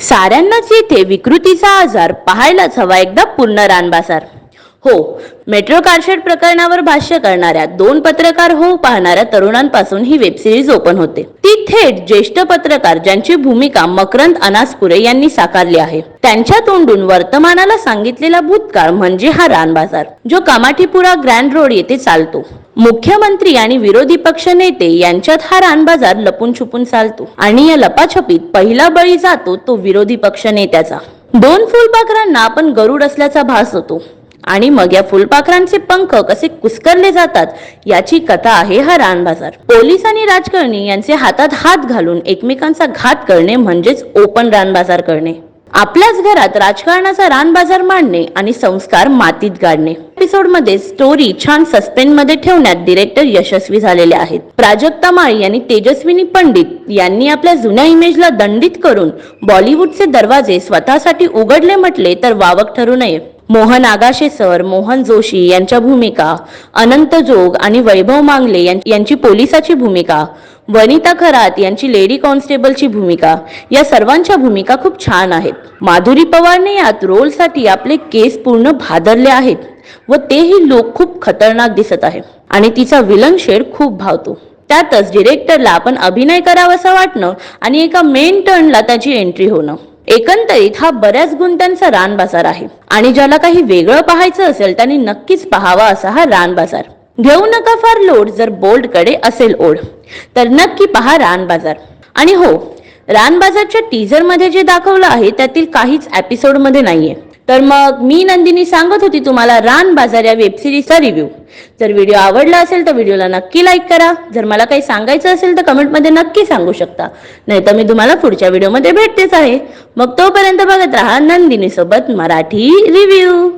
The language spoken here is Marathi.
साऱ्यांनाच येथे विकृतीचा आजार पाहायलाच हवा एकदा पूर्ण रानबाजार हो मेट्रो कारशेड प्रकरणावर भाष्य करणाऱ्या दोन पत्रकार हो पाहणाऱ्या तरुणांपासून ही वेबसिरीज ओपन होते. ती थेट ज्येष्ठ पत्रकार ज्यांची भूमिका मकरंद अनासपुरे यांनी साकारली आहे. त्यांच्या तोंडून वर्तमानाला सांगितलेला भूतकाळ म्हणजे हा रानबाजार जो कामाठीपुरा ग्रँड रोड येथे चालतो. मुख्यमंत्री आणि विरोधी पक्ष नेते यांच्यात हा रानबाजार लपून छुपून चालतो. आणि या लपाछपीत पहिला बळी जातो तो विरोधी पक्ष नेत्याचा. दोन फुलपाखरांना आपण गरुड असल्याचा भास होतो. आणि मग या फुलपाखरांचे पंख कसे कुस्करले जातात याची कथा आहे हा रानबाजार. पोलीस आणि राजकारणी यांचे हातात हात घालून एकमेकांचा घात करणे म्हणजेच ओपन रानबाजार करणे. आपल्याच घरात राजकारणाचा रानबाजार मांडणे आणि संस्कार मातीत गाडणे. एपिसोडमध्ये स्टोरी छान सस्पेन्समध्ये ठेवण्यात डिरेक्टर यशस्वी झालेले आहेत. प्राजक्ता माळी आणि तेजस्विनी पंडित यांनी आपल्या जुन्या इमेजला दंडित करून बॉलिवूडचे दरवाजे स्वतःसाठी उघडले म्हटले तर वावक ठरू नये. मोहन आगाशे सर मोहन जोशी यांच्या भूमिका अनंत जोग आणि वैभव मांगले यांची पोलिसाची भूमिका वनिता खरात यांची लेडी कॉन्स्टेबलची भूमिका या सर्वांच्या भूमिका खूप छान आहेत. माधुरी पवारने यात रोलसाठी आपले केस पूर्ण भादरले आहेत. व तेही लोक खूप खतरनाक दिसत आहे. आणि तिचा विलन शेड खूप भावतो. त्यातच डिरेक्टरला आपण अभिनय करावासा वाटणं आणि एका मेन टर्नला त्याची एंट्री होणं. एकंदरीत हा बऱ्याच गुंत्यांचा रान बाजार आहे. आणि ज्याला काही वेगळं पाहायचं असेल त्यांनी नक्कीच पाहावा असा हा रान बाजार घेऊ नका फार लोड जर बोल्डकडे असेल ओढ. तर नक्की पहा रान बाजार आणि हो रान बाजारच्या टीजरमध्ये जे दाखवलं आहे त्यातील काहीच एपिसोडमध्ये नाहीये. तर मग मी नंदिनी सांगत होती तुम्हाला रान बाजार या वेबसिरीजचा रिव्ह्यू जर व्हिडिओ आवडला असेल तर व्हिडिओला नक्की लाईक करा. जर मला काही सांगायचं असेल तर कमेंटमध्ये नक्की सांगू शकता. नाही तर मी तुम्हाला पुढच्या व्हिडिओमध्ये भेटतेच आहे. मग तोपर्यंत बघत राहा नंदिनीसोबत मराठी रिव्ह्यू